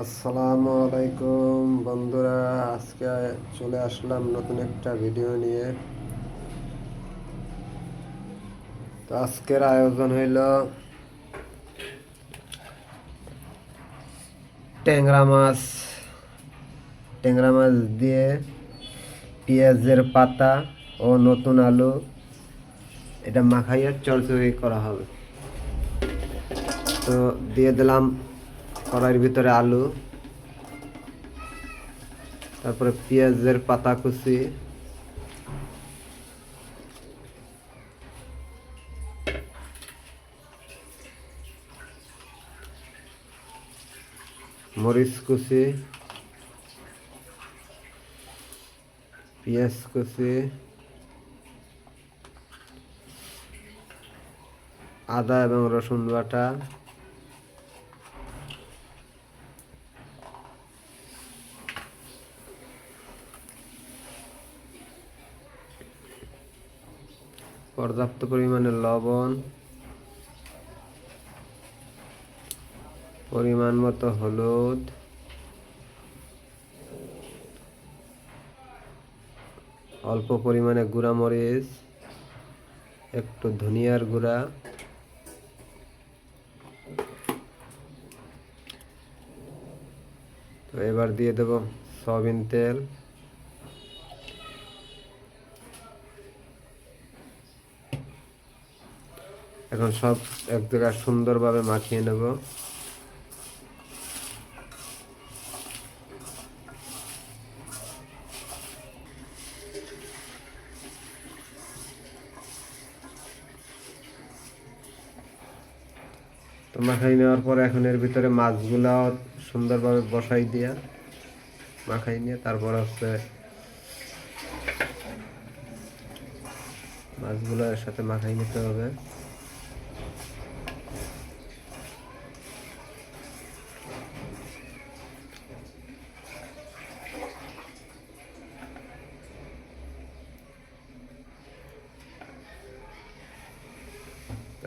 আসসালামু আলাইকুম বন্ধুরা, আজকে চলে আসলাম নতুন একটা ভিডিও নিয়ে। তো আজকের আয়োজন হইল ট্যাংরা মাছ। ট্যাংরা মাছ দিয়ে পেঁয়াজের পাতা ও নতুন আলু, এটা মাখাইয়ে চড়চড়ি করা হবে। তো দিয়ে দিলাম কড়াইয়ের ভিতরে আলু, তারপরে পেঁয়াজের পাতা কুচি মরিচ কুচি, পেঁয়াজ কুচি, আদা এবং রসুন বাটা পর্যাপ্ত পরিমাণে লবণ, পরিমাণ মতো হলুদ, অল্প পরিমাণে গুঁড়া মরিচ একটু ধনিয়ার গুঁড়া, তো এবার দিয়ে দেব সয়াবিন তেল। এখন সব এক জায়গায় সুন্দরভাবে মাখিয়ে নেব। তো মাখাই নেওয়ার পর এখন এর ভিতরে মাছগুলা সুন্দরভাবে বসাই দিয়া মাখাই নিয়ে তারপর হচ্ছে মাছগুলো এর সাথে মাখাই নিতে হবে।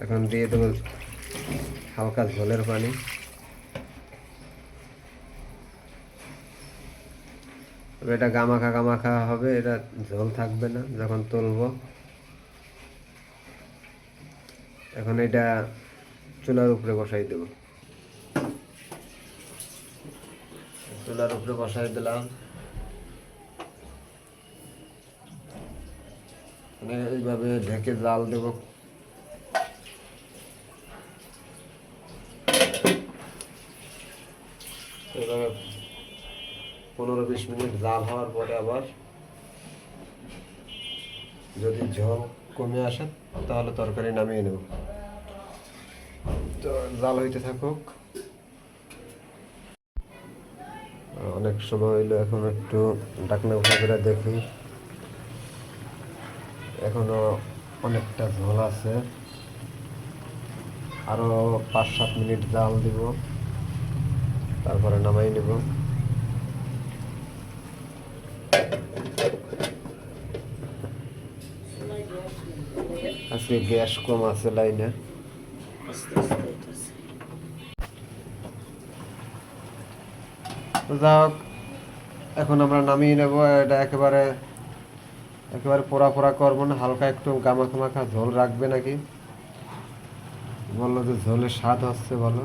এখন দিয়ে দেবো হালকা ঝোলের পানি। এটা গামাখা গামাখা হবে, এটা ঝোল থাকবে না যখন তুলবো। এখন এটা চুলার উপরে বসাই দেব। চুলার উপরে বসাই দিলাম। এইভাবে ঢেকে জাল দেবো। পনেরো বিশ মিনিট জাল হওয়ার পরে আবার যদি ঝোল কমে আসে, তাহলে তরকারি নামিয়ে নেব। তো জাল হইতে থাকুক। অনেক সময় হইল, এখন একটু ডাকনা উঠা করে দেখি। এখনও অনেকটা ঝোল আছে। আরও পাঁচ সাত মিনিট জাল দিব। তারপরে নামাই নেব। আজকে গ্যাস কম আছে লাইনে। তো যা এখন আমরা নামিয়ে নেব, এটা একেবারে একেবারে পোড়া পোড়া করব না, হালকা একটু গামাখা মাখা ঝোল রাখবে নাকি? বলল যে ঝোলের স্বাদ হচ্ছে বলো।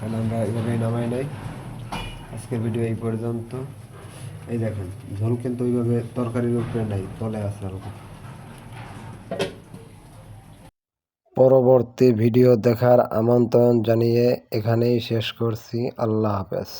তাহলে আমরা এইভাবেই নামাই নাই। আজকের ভিডিও এই পর্যন্ত। এই দেখেন, ঝোল কিন্তু ওইভাবে তরকারির উপরে নাই, তলে আছে আর পরবর্তী ভিডিও দেখার আমন্ত্রণ জানিয়ে এখানেই শেষ করছি। আল্লাহ হাফেজ।